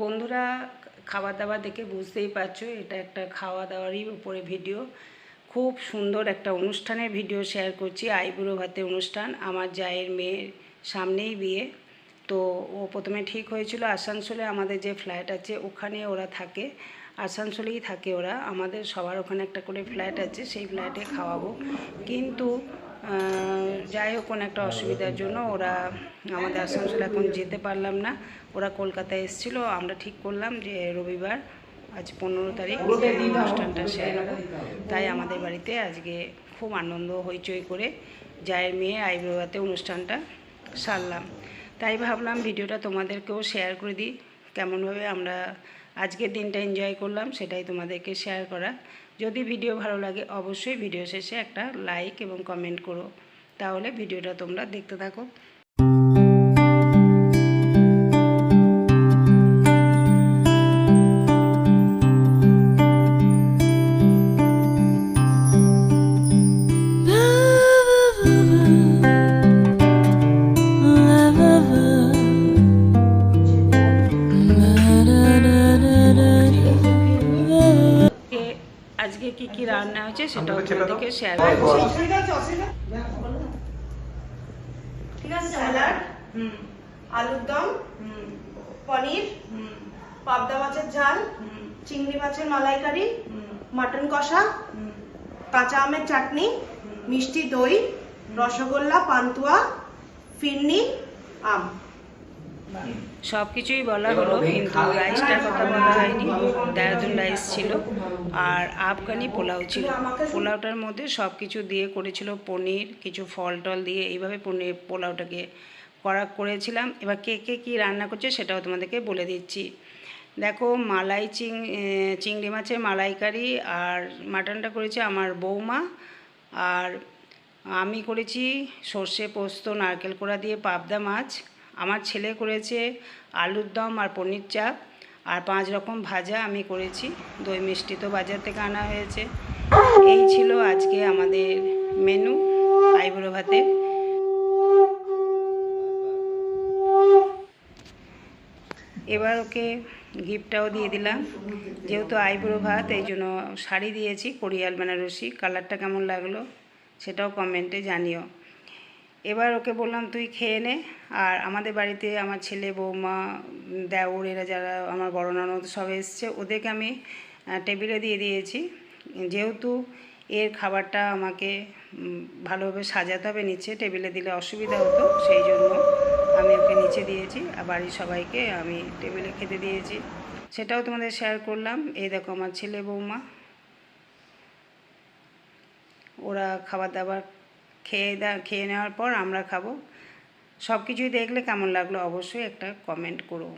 বন্ধুরা খাবার দাবার দেখে বুঝতেই পারছ, এটা একটা খাওয়া দাওয়ারই উপরে ভিডিও। খুব সুন্দর একটা অনুষ্ঠানের ভিডিও শেয়ার করছি, আইবুড়ো ভাতে অনুষ্ঠান, আমার জায়ের মেয়ের সামনেই বিয়ে। তো ও প্রথমে ঠিক হয়েছিল আসানসোলে, আমাদের যে ফ্ল্যাট আছে ওখানে ওরা থাকে, আসানসোলেই থাকে ওরা। আমাদের সবার ওখানে একটা করে ফ্ল্যাট আছে, সেই ফ্ল্যাটে খাওয়াবো। কিন্তু যাই হোক কোনো একটা অসুবিধার জন্য ওরা আমাদের আসানসোলে এখন যেতে পারলাম না। ওরা কলকাতায় এসেছিল আমরা ঠিক করলাম যে রবিবার আজ পনেরো তারিখ অনুষ্ঠানটা সেরে নেব তাই আমাদের বাড়িতে আজকে খুব আনন্দ হইচই করে জায়ের মেয়ে আইব্রোয়াতে অনুষ্ঠানটা সারলাম। তাই ভাবলাম ভিডিওটা তোমাদেরকেও শেয়ার করে দিই কেমনভাবে আমরা আজকের দিনটা এনজয় করলাম সেটাই তোমাদেরকে শেয়ার করা। যদি ভিডিও ভালো লাগে অবশ্যই ভিডিও শেষে একটা লাইক এবং কমেন্ট করো। তাহলে ভিডিওটা তোমরা দেখতে থাকো। আজকে আজকে কি কি রান্না হয়েছে সেটাও তোমাদেরকে শেয়ার করছি। ঠিক আছে? স্যালাড আলুর দম পনির পাবদা মাছের ঝাল চিংড়ি মাছের মালাইকারি মাটন কষা কাঁচা আমের চাটনি, মিষ্টি দই, রসগোল্লা, পান্তুয়া, ফিরনি, আম। সব কিছুই বলা হলো, কিন্তু রাইসটার কথা বলা হয়নি, দেরাদুন রাইস ছিল আর আফগানি পোলাও ছিল। পোলাওটার মধ্যে সব কিছু দিয়ে করেছিল পনির, কিছু ফল টল দিয়ে এইভাবে পনির পোলাওটাকে করা করেছিলাম। এবার কে কে কী রান্না করছে সেটাও তোমাদেরকে বলে দিচ্ছি। দেখো, মালাই চিং চিংড়ি মাছের মালাইকারি আর মাটনটা করেছে আমার বৌমা। আর আমি করেছি সর্ষে পোস্ত, নারকেল কোড়া দিয়ে পাবদা মাছ। আমার ছেলে করেছে আলুর দম আর পনির চাপ আর পাঁচ রকম ভাজা আমি করেছি। দই মিষ্টি তো বাজার থেকে আনা হয়েছে। এই ছিল আজকে আমাদের মেনু, আইবুড়ো ভাতে। এবার ওকে গিফটটাও দিয়ে দিলাম। যেহেতু আইবুড়ো ভাত, এই জন্য শাড়ি দিয়েছি, কোরিয়াল, বেনারসি। কালারটা কেমন লাগল সেটাও কমেন্টে জানিও। এবার ওকে বললাম, তুই খেয়ে নে। আর আমাদের বাড়িতে আমার ছেলে, বৌমা, দেওর, এরা যারা আমার বড় ননদ সব এসছে। ওদেরকে আমি টেবিলে দিয়ে দিয়েছি। যেহেতু এর খাবারটা আমাকে ভালোভাবে সাজাতে হবে নিচে, টেবিলে দিলে অসুবিধা হতো, সেই জন্য আমি ওকে নিচে দিয়েছি। আর বাড়ির সবাইকে আমি টেবিলে খেতে দিয়েছি। সেটাও তোমাদের শেয়ার করলাম। এই দেখো আমার ছেলে, বৌমা। ওরা খাবার দাবার খেয়ে দা, খেয়ে নেওয়ার পর আমরা খাব। সব কিছুই দেখলে কেমন লাগল অবশ্যই একটা কমেন্ট করো।